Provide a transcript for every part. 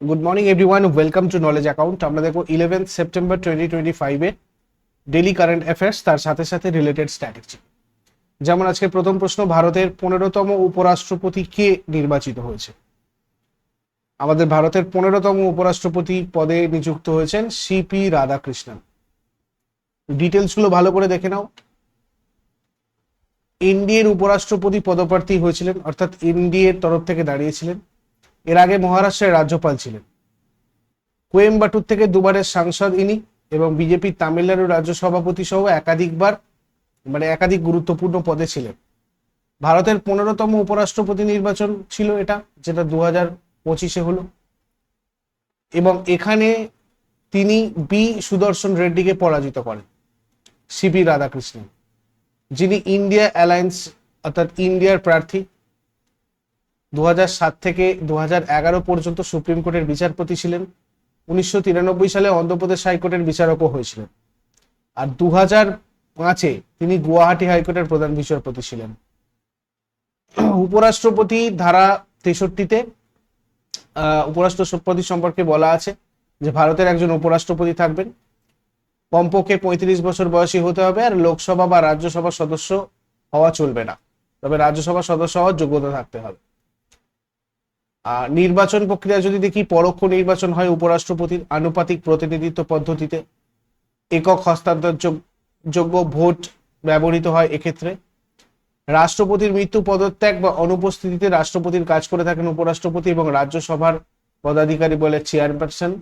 Good morning everyone welcome to knowledge account আমরা দেখো eleventh September twenty twenty ফাইভে daily current affairs তার সাথে সাথে রিলেটেড স্ট্র্যাটেজি যেমন আজকে প্রথম প্রশ্ন, ভারতের পনেরোতম উপরাষ্ট্রপতি কে নির্বাচিত হয়েছে? আমাদের ভারতের পনেরোতম উপরাষ্ট্রপতি পদে নিযুক্ত হয়েছেন সিপি রাধাকৃষ্ণন। ডিটেলসগুলো ভালো করে দেখে নাও। এনডিএর উপরাষ্ট্রপতি পদপ্রার্থী হয়েছিলেন, অর্থাৎ এনডিএর তরফ থেকে দাঁড়িয়েছিলেন। এর আগে মহারাষ্ট্রের রাজ্যপাল ছিলেন। কোয়েম্বাটুর থেকে দুবারের সাংসদ ইনি এবং বিজেপি তামিলনাড়ু রাজ্য সভাপতি সহ একাধিকবার মানে একাধিক গুরুত্বপূর্ণ পদে ছিলেন। ভারতের পনেরোতম উপরাষ্ট্রপতি নির্বাচন ছিল এটা, যেটা দু হাজার পঁচিশে হলো। এবং এখানে তিনি বি সুদর্শন রেড্ডিকে পরাজিত করেন সিপি রাধাকৃষ্ণন, যিনি ইন্ডিয়া অ্যালায়েন্স অর্থাৎ ইন্ডিয়ার প্রার্থী। দু থেকে দু হাজার এগারো পর্যন্ত সুপ্রিম কোর্টের বিচারপতি ছিলেন। উনিশশো তিরানব্বই সালে অন্ধ্রপ্রদেশ হাইকোর্টের বিচারকও হয়েছিলেন। আর দু পাঁচে তিনি গুয়াহাটি হাইকোর্টের প্রধান বিচারপতি ছিলেন। উপরাষ্ট্রপতি ধারা তেষট্টিতে উপরাষ্ট্রপতি সম্পর্কে বলা আছে যে ভারতের একজন উপরাষ্ট্রপতি থাকবেন। কমপক্ষে পঁয়ত্রিশ বছর বয়সী হতে হবে আর লোকসভা বা রাজ্যসভার সদস্য হওয়া চলবে না। তবে রাজ্যসভার সদস্য হওয়ার যোগ্যতা থাকতে হবে। নির্বাচন প্রক্রিয়া যদি দেখি পরোক্ষ নির্বাচন হয় উপরাষ্ট্রপতির আনুপাতিক প্রতিনিধিত্ব পদ্ধতিতে, একক হস্তান্তর যোগ- যোগ্য ভোট ব্যবহৃত হয় এক্ষেত্রে। রাষ্ট্রপতির মৃত্যু পদত্যাগ বা অনুপস্থিতিতে রাষ্ট্রপতির কাজ করে থাকেন উপরাষ্ট্রপতি এবং রাজ্যসভার পদাধিকারী বলে চেয়ারপারসন।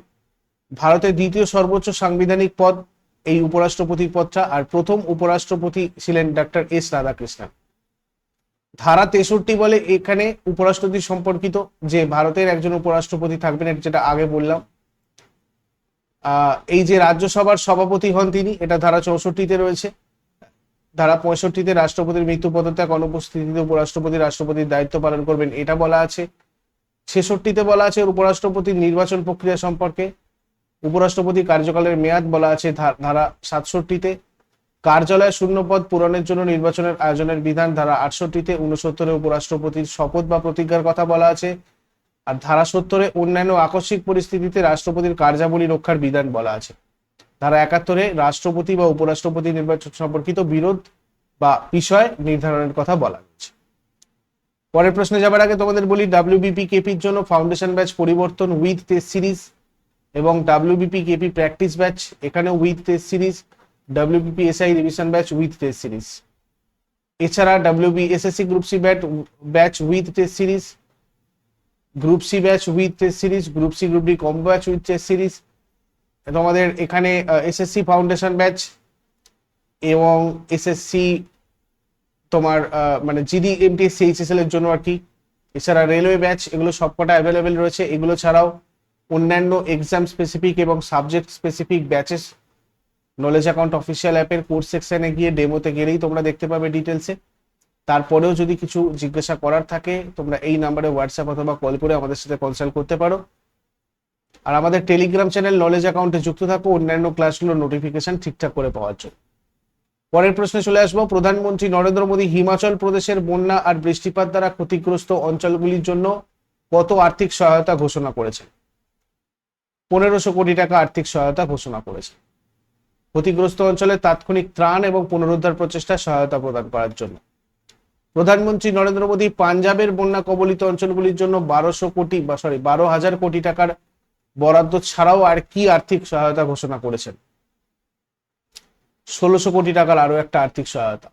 ভারতের দ্বিতীয় সর্বোচ্চ সাংবিধানিক পদ, এই উপরাষ্ট্রপতির পদটা, আর প্রথম উপরাষ্ট্রপতি ছিলেন ডক্টর এস রাধাকৃষ্ণন। ধারা তেষট্টি বলে এখানে উপরাষ্ট্রপতি সম্পর্কিত যে ভারতের একজন উপরাষ্ট্রপতি থাকবেন যেটা আগে বললাম। এই যে রাজ্যসভার সভাপতি হন তিনি, এটা ধারা চৌষট্টিতে রয়েছে। ধারা পঁয়ষট্টিতে রাষ্ট্রপতির মৃত্যু পদত্যাগ, অনুপস্থিতিতে উপরাষ্ট্রপতি রাষ্ট্রপতির দায়িত্ব পালন করবেন, এটা বলা আছে। ছেষট্টিতে বলা আছে উপরাষ্ট্রপতির নির্বাচন প্রক্রিয়া সম্পর্কে। উপরাষ্ট্রপতি কার্যকালের মেয়াদ বলা আছে ধারা সাতষট্টিতে। কার্যালয় শূন্যপদ পূরণের জন্য নির্বাচনের আয়োজনের বিধান ধারা আটষট্টিতে উনসত্তরে উপরাষ্ট্রপতির শপথ বা প্রতিজ্ঞার কথা বলা আছে। আর ধারা সত্তরে, অন্যান্য আকস্মিক পরিস্থিতিতে রাষ্ট্রপতির কার্যাবলী রক্ষার বিধান বলা আছে। ধারা একাত্তরে, রাষ্ট্রপতি বা উপরাষ্ট্রপতি নির্বাচন সম্পর্কিত বিরোধ বা বিষয় নির্ধারণের কথা বলা হয়েছে। পরের প্রশ্নে যাবার আগে তোমাদের বলি, ডাব্লিউবিপি কেপির জন্য ফাউন্ডেশন ব্যাচ পরিবর্তন উইথ টেস্ট সিরিজ এবং ডাব্লিউবিপি কেপি প্র্যাকটিস ব্যাচ এখানে with test series. WBP SI revision batch with test series এছাড়া WB SSC group C bat batch with test series group C batch with test series group C group D combo batch with test series তোমাদের এখানে SSC foundation batch এবং SSC তোমার মানে GD MTS HSL এর জন্য আর কি। এছাড়া railway batch এগুলো সবকটা অ্যাভেলেবেল রয়েছে। এগুলো ছাড়াও অন্যান্য এক্সাম স্পেসিফিক এবং subject specific batches knowledge account official অ্যাপের কোর্স সেকশনে গিয়ে ডেমোতে গেলেই তোমরা দেখতে পাবে ডিটেলসে তারপরেও যদি কিছু জিজ্ঞাসা করার থাকে, তোমরা এই নাম্বারে হোয়াটসঅ্যাপ অথবা কল করে আমাদের সাথে কনসাল্ট করতে পারো। আর আমাদের টেলিগ্রাম চ্যানেল নলেজ অ্যাকাউন্টে যুক্ত থাকো, অন্যান্য ক্লাসগুলোর নোটিফিকেশন ঠিকঠাক করে পাওয়ার জন্য। পরের প্রশ্নে চলে আসব, প্রধানমন্ত্রী নরেন্দ্র মোদী হিমাচল প্রদেশের বন্যা আর বৃষ্টিপাত দ্বারা ক্ষতিগ্রস্ত অঞ্চলগুলির জন্য কত আর্থিক সহায়তা ঘোষণা করেছেন পনেরোশো কোটি টাকা আর্থিক সহায়তা ঘোষণা করেছে। ক্ষতিগ্রস্ত অঞ্চলে তাৎক্ষণিক ত্রাণ এবং পুনরুদ্ধার প্রচেষ্টা সহায়তা প্রদান করার জন্য। প্রধানমন্ত্রী নরেন্দ্র মোদী পাঞ্জাবের বন্যা কবলিত অঞ্চলগুলির জন্য বারোশো কোটি বা সরি বারো হাজার কোটি টাকার বরাদ্দ ছাড়াও আর কি আর্থিক সহায়তা ঘোষণা করেছেন? ষোলোশো কোটি টাকার আরও একটা আর্থিক সহায়তা।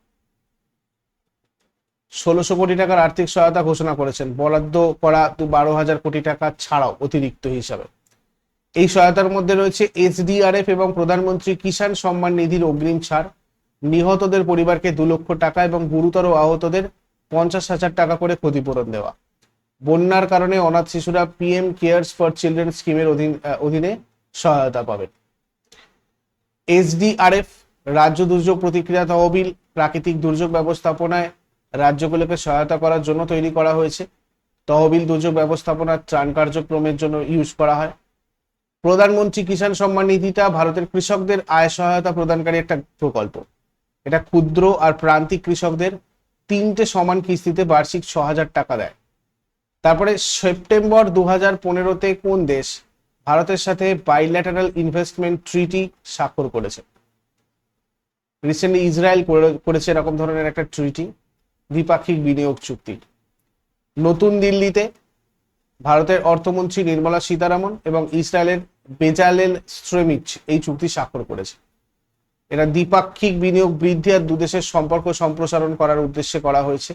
ষোলোশো কোটি টাকার আর্থিক সহায়তা ঘোষণা করেছেন। বরাদ্দ করা বারো হাজার কোটি টাকা ছাড়াও অতিরিক্ত হিসাবে। এই সহায়তার মধ্যে রয়েছে এইচডিআরএফ এবং প্রধানমন্ত্রী কিষাণ সম্মান নিধির অগ্রিম ছাড়। নিহতদের পরিবারকে দু লক্ষ টাকা এবং গুরুতর আহতদের পঞ্চাশ হাজার টাকা করে ক্ষতিপূরণ দেওয়া। বন্যার কারণে অনাথ শিশুরা পিএম কেয়ার্স ফর চিলড্রেন স্কিমের অধীন, অধীনে সহায়তা পাবেন এসডিআরএফ, রাজ্য দুর্যোগ প্রতিক্রিয়া তহবিল, প্রাকৃতিক দুর্যোগ ব্যবস্থাপনায় রাজ্যগুলোকে সহায়তা করার জন্য তৈরি করা হয়েছে। তহবিল দুর্যোগ ব্যবস্থাপনার ত্রাণ কার্যক্রমের জন্য ইউজ করা হয়। প্রধানমন্ত্রী কিষাণ সম্মান নিধিটা ভারতের কৃষকদের আয় সহায়তা প্রদানকারী একটা প্রকল্প। এটা ক্ষুদ্র আর প্রান্তিক কৃষকদের তিনটে সমান কিস্তিতে বার্ষিক ছ হাজার টাকা দেয়। তারপরে সেপ্টেম্বর দু হাজার পনেরোতে কোন দেশ ভারতের সাথে বাইল্যাটারাল ইনভেস্টমেন্ট ট্রিটি স্বাক্ষর করেছে? রিসেন্টলি ইসরায়েল করে- করেছে এরকম ধরনের একটা ট্রিটি দ্বিপাক্ষিক বিনিয়োগ চুক্তি। নতুন দিল্লিতে ভারতের অর্থমন্ত্রী নির্মলা সীতারামন এবং ইসরায়েলের বেজালেল স্ট্রেমিচ এই চুক্তি স্বাক্ষর করেছে। এটা দ্বিপাক্ষিক বিনিয়োগ বৃদ্ধি আর দুদেশের সম্পর্ক সম্প্রসারণ করার উদ্দেশ্যে করা হয়েছে।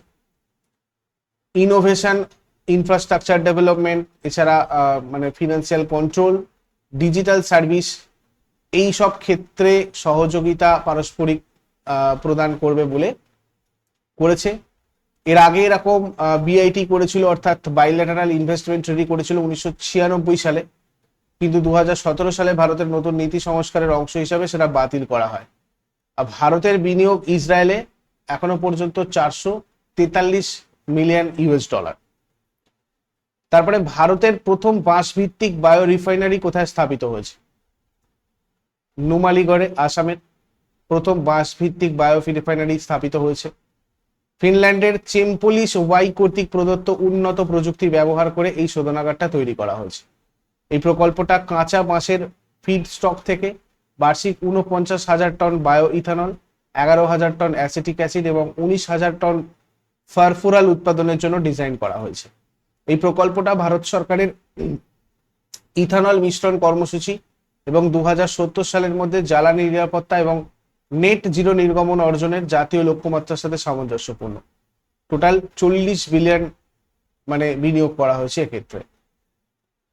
ইনোভেশন ইনফ্রাস্ট্রাকচার ডেভেলপমেন্ট এছাড়া মানে ফিনান্সিয়াল কন্ট্রোল ডিজিটাল সার্ভিস এই সব ক্ষেত্রে সহযোগিতা পারস্পরিক প্রদান করবে বলে করেছে। এর আগে এরকম বিআইটি করেছিল, অর্থাৎ বাইল্যাটারাল ইনভেস্টমেন্ট ট্রেডি করেছিল উনিশশো ছিয়ানব্বই সালে। কিন্তু দু হাজার সতেরো সালে ভারতের নতুন নীতি সংস্কারের অংশ হিসাবে সেটা বাতিল করা হয়। ভারতের বিনিয়োগ ইসরায়েলে এখনও পর্যন্ত চারশো তেতাল্লিশ মিলিয়ন ইউএস ডলার। তারপরে ভারতের প্রথম বাঁশ ভিত্তিক বায়ো রিফাইনারি কোথায় স্থাপিত হয়েছে? নুমালিগড়ে আসামের প্রথম বাঁশ ভিত্তিক বায়ো রিফাইনারি স্থাপিত হয়েছে। ফিনল্যান্ডের চেম্পোলিস ওয়াই কর্তৃক প্রদত্ত উন্নত প্রযুক্তি ব্যবহার করে এই শোধনাগারটা তৈরি করা হয়েছে। এই প্রকল্পটা কাঁচা বাঁশের ফিড স্টক থেকে বার্ষিক উনপঞ্চাশ হাজার টন বায়ো ইথানল এগারো হাজার টন অ্যাসিটিক অ্যাসিড এবং উনিশ হাজার টন ফারফুরাল উৎপাদনের জন্য ডিজাইন করা হয়েছে। এই প্রকল্পটা ভারত সরকারের ইথানল মিশ্রণ কর্মসূচি এবং দু হাজার সত্তর সালের মধ্যে জ্বালানি নিরাপত্তা এবং নেট জিরো নির্গমন অর্জনের জাতীয় লক্ষ্যমাত্রার সাথে সামঞ্জস্যপূর্ণ। টোটাল চল্লিশ বিলিয়ন মানে বিনিয়োগ করা হয়েছে এক্ষেত্রে।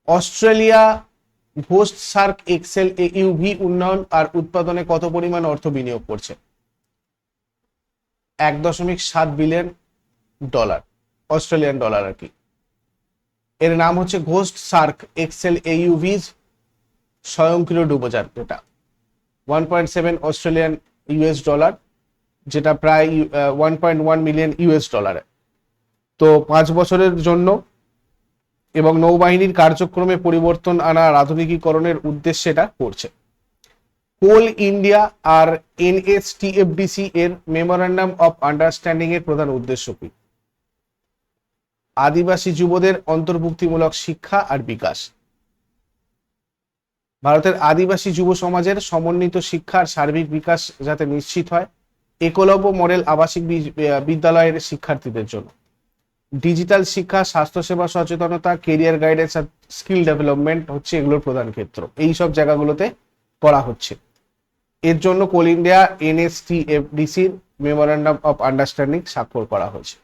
Australia ghost shark XL A UV উন্নয়ন আর উৎপাদনে কত পরিমাণ অর্থ বিনিয়োগ করছে? এক দশমিক সাত বিলিয়ন ডলার, অস্ট্রেলিয়ান ডলার আর কি। এর নাম হচ্ছে ঘোস্ট সার্ক এক্সেল এইউভিজ স্বয়ংক্রিয় ডুবোজার যেটা one point seven Australian US dollar, যেটা প্রায় one point one million US ডলারে। তো পাঁচ বছরের জন্য এবং নৌবাহিনীর কার্যক্রমে পরিবর্তন আনার আধুনিকীকরণের উদ্দেশ্যে এটা করছে। কোল ইন্ডিয়া আর এনএসটিএফডিসি এর মেমোরান্ডাম অফ আন্ডারস্ট্যান্ডিং এর প্রধান উদ্দেশ্য কি? আদিবাসী যুবদের অন্তর্ভুক্তিমূলক শিক্ষা আর বিকাশ। ভারতের আদিবাসী যুব সমাজের সমন্বিত শিক্ষার সার্বিক বিকাশ যাতে নিশ্চিত হয়, একলব্য মডেল আবাসিক বিদ্যালয়ের শিক্ষার্থীদের জন্য। ডিজিটাল শিক্ষা, স্বাস্থ্যসেবা, সচেতনতা কেরিয়ার গাইডেন্স আর স্কিল ডেভেলপমেন্ট হচ্ছে এগুলোর প্রধান ক্ষেত্র। এই সব জায়গাগুলোতে করা হচ্ছে। এর জন্য কোল ইন্ডিয়া এনএসটিএফডিসির মেমোরান্ডাম অফ আন্ডারস্ট্যান্ডিং স্বাক্ষর করা হয়েছে।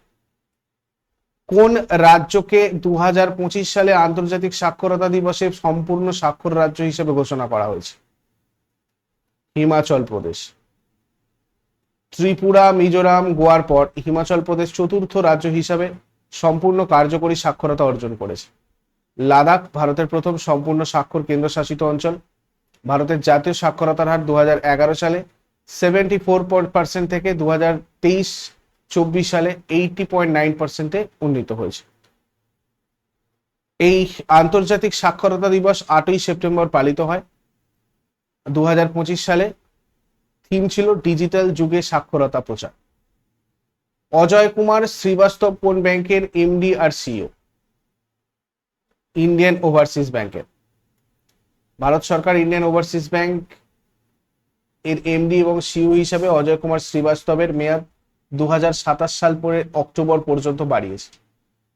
কোন রাজ্যকে দু হাজার পঁচিশ সালে আন্তর্জাতিক সাক্ষরতা দিবসে সম্পূর্ণ স্বাক্ষর রাজ্য হিসেবে ঘোষণা করা হয়েছে? হিমাচল প্রদেশ। ত্রিপুরা, মিজোরাম, গোয়ার পর হিমাচল প্রদেশ চতুর্থ রাজ্য হিসাবে সম্পূর্ণ কার্যকরী সাক্ষরতা অর্জন করেছে। লাদাখ ভারতের প্রথম সম্পূর্ণ স্বাক্ষর কেন্দ্রশাসিত অঞ্চল। ভারতের জাতীয় সাক্ষরতার হার দুহাজার এগারো সালে সেভেন্টি ফোর পার্সেন্ট থেকে দু চব্বিশ সালে এইটি পয়েন্ট নাইন পার্সেন্টে উন্নীত হয়েছে। এই আন্তর্জাতিক সাক্ষরতা দিবস আটই সেপ্টেম্বর পালিত হয়। দু হাজার পঁচিশ সালে থিম ছিল ডিজিটাল যুগে সাক্ষরতা প্রচার। অজয় কুমার শ্রীবাস্তব কোন ব্যাংকের এমডি আর সিও ইন্ডিয়ান ওভারসিজ ব্যাংকের ভারত সরকার ইন্ডিয়ান ওভারসিজ ব্যাংক এর এমডি এবং সিইও হিসাবে অজয় কুমার শ্রীবাস্তবের মেয়াদ দু হাজার সাতাশ সাল পরে অক্টোবর পর্যন্ত বাড়িয়েছে।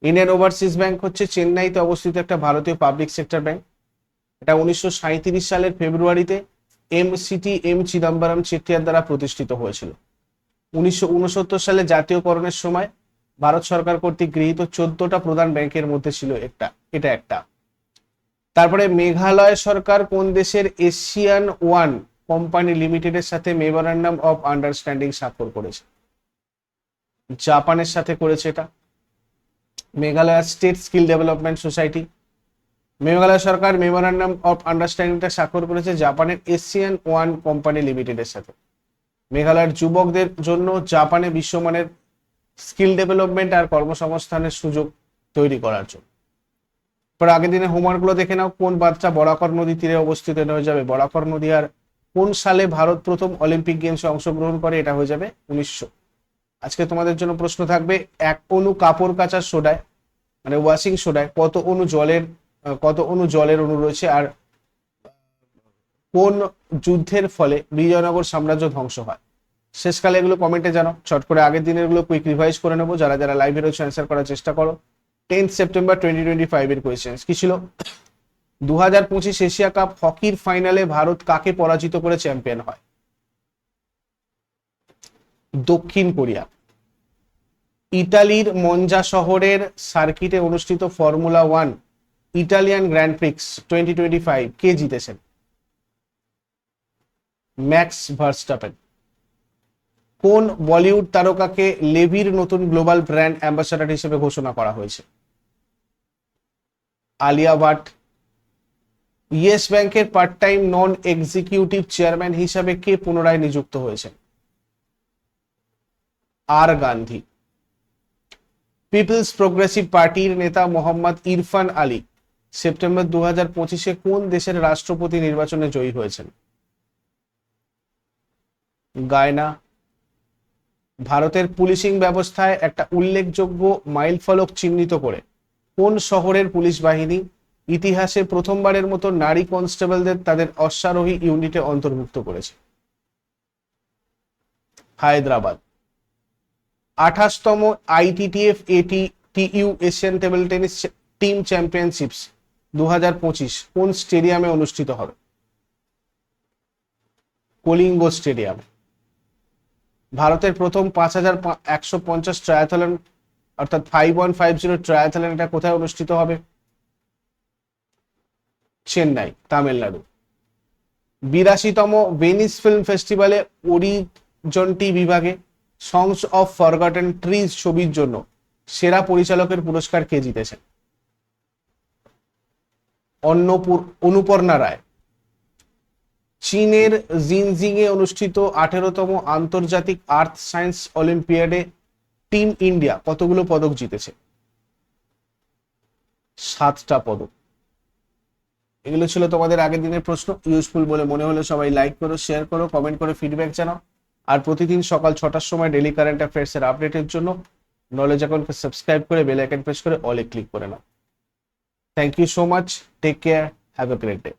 ইন্ডিয়ান ওভারসিজ ব্যাংক হচ্ছে চেন্নাইতে অবস্থিত একটা ভারতীয় পাবলিক সেক্টর ব্যাংক এটা উনিশশো সাঁইত্রিশ সালের ফেব্রুয়ারিতে M CT M Chidambaram Chettiar দ্বারা প্রতিষ্ঠিত হয়েছিল। উনিশশো উনসত্তর সালে জাতীয়করণের সময় ভারত সরকার কর্তৃক গৃহীত চোদ্দটা প্রধান ব্যাংকের মধ্যে ছিল একটা, এটা একটা। তারপরে মেঘালয় সরকার কোন দেশের এশিয়ান ওয়ান কোম্পানি লিমিটেডের সাথে মেমোরান্ডাম অফ আন্ডারস্ট্যান্ডিং স্বাক্ষর করেছে? জাপানের সাথে করেছে এটা। Meghalaya state skill development society. Meghalaya Sarkar memorandum of আন্ডারস্ট্যান্ডিংটা স্বাক্ষর করেছে জাপানের এশিয়ান ওয়ান কোম্পানি লিমিটেডের সাথে। মেঘালয়ের যুবকদের জন্য জাপানে বিশ্বমানের স্কিল ডেভেলপমেন্ট আর কর্মসংস্থানের সুযোগ তৈরি করার জন্য। পর আগের দিনে হোমওয়ার্কগুলো দেখে নাও, কোন বাচ্চা বরাকর নদী তীরে অবস্থিত হয়ে যাবে? বরাকর নদী আর কোন সালে ভারত প্রথম অলিম্পিক গেমসে অংশগ্রহণ করে? এটা হয়ে যাবে উনিশশো। আজকে তোমাদের জন্য প্রশ্ন থাকবে, এক অনু কাপড় কাচার সোডায় মানে ওয়াশিং সোডায় কত অণু জলের, কত অণু জলের অণু রয়েছে? আর কোন যুদ্ধের ফলে বিজয়নগর সাম্রাজ্য ধ্বংস হয়? শেষকালে এগুলো কমেন্টে জানো চট করে আগের দিনেরগুলো কুইক রিভাইজ করে নেব। যারা যারা লাইভে রয়েছে অ্যান্সার করার চেষ্টা করো। Tenth September twenty twenty five এর কোয়েশ্চেন কি ছিল? দু হাজার পঁচিশ এশিয়া কাপ হকির ফাইনালে ভারত কাকে পরাজিত করে চ্যাম্পিয়ন হয়? দক্ষিণ কোরিয়া। ইতালির মঞ্জা শহরের সার্কিটে অনুষ্ঠিত formula one Italian grand prix twenty twenty five কে জিতেছেন? Max Verstappen. কোন বলিউড তারকাকে লেভির নতুন গ্লোবাল ব্র্যান্ড অ্যাম্বাসাডার হিসেবে ঘোষণা করা হয়েছে? আলিয়া ভাট। ইয়েস ব্যাংকের part time non executive chairman হিসাবে কে পুনরায় নিযুক্ত হয়েছেন? আর গান্ধী। পিপলস প্রোগ্রেসিভ পার্টির নেতা মোহাম্মদ ইরফান আলী সেপ্টেম্বর দু হাজার পঁচিশে কোন দেশের রাষ্ট্রপতি নির্বাচনে জয়ী হয়েছেন? গায়না। ভারতের পুলিশিং ব্যবস্থায় একটা উল্লেখযোগ্য মাইলফলক চিহ্নিত করে। কোন শহরের পুলিশ বাহিনী? ইতিহাসে প্রথমবারের মতো নারী কনস্টেবলদের তাদের অশ্বারোহী ইউনিটে অন্তর্ভুক্ত করেছে। Hyderabad. আঠাশতম ITTF AT TU Asian table tennis team championships দু হাজার পঁচিশ কোন স্টেডিয়ামে অনুষ্ঠিত হবে? কলিঙ্গ স্টেডিয়াম। ভারতের প্রথম পাঁচ হাজার একশো পঞ্চাশ ট্রায়াথলন অর্থাৎ five one five zero triathlon এটা কোথায় অনুষ্ঠিত হবে? চেন্নাই, তামিলনাড়ু। বিরাশিতম ভেনিস ফিল্ম ফেস্টিভ্যালে অরিজন্টি বিভাগে সংস অফ ফরগটেন ট্রিজ ছবির জন্য সেরা পরিচালকের পুরস্কার কে জিতেছেন? অন্নপুর অনুপর্ণা রায়। চীনের জিনজিং এ অনুষ্ঠিত আঠেরোতম আন্তর্জাতিক আর্থ সায়েন্স অলিম্পিয়াডে টিম ইন্ডিয়া কতগুলো পদক জিতেছে? সাতটা পদক। এগুলো ছিল তোমাদের আগের দিনের প্রশ্ন। ইউজফুল বলে মনে হলে সবাই লাইক করো শেয়ার করো কমেন্ট করে ফিডব্যাক জানাও। আর প্রতিদিন সকাল ছটার সময় ডেলি কারেন্ট অ্যাফেয়ার্স এর আপডেটের জন্য নলেজ অ্যাকাউন্টকে সাবস্ক্রাইব করে বেল আইকন প্রেস করে অলে ক্লিক করে নাও। Thank you so much take care have a great day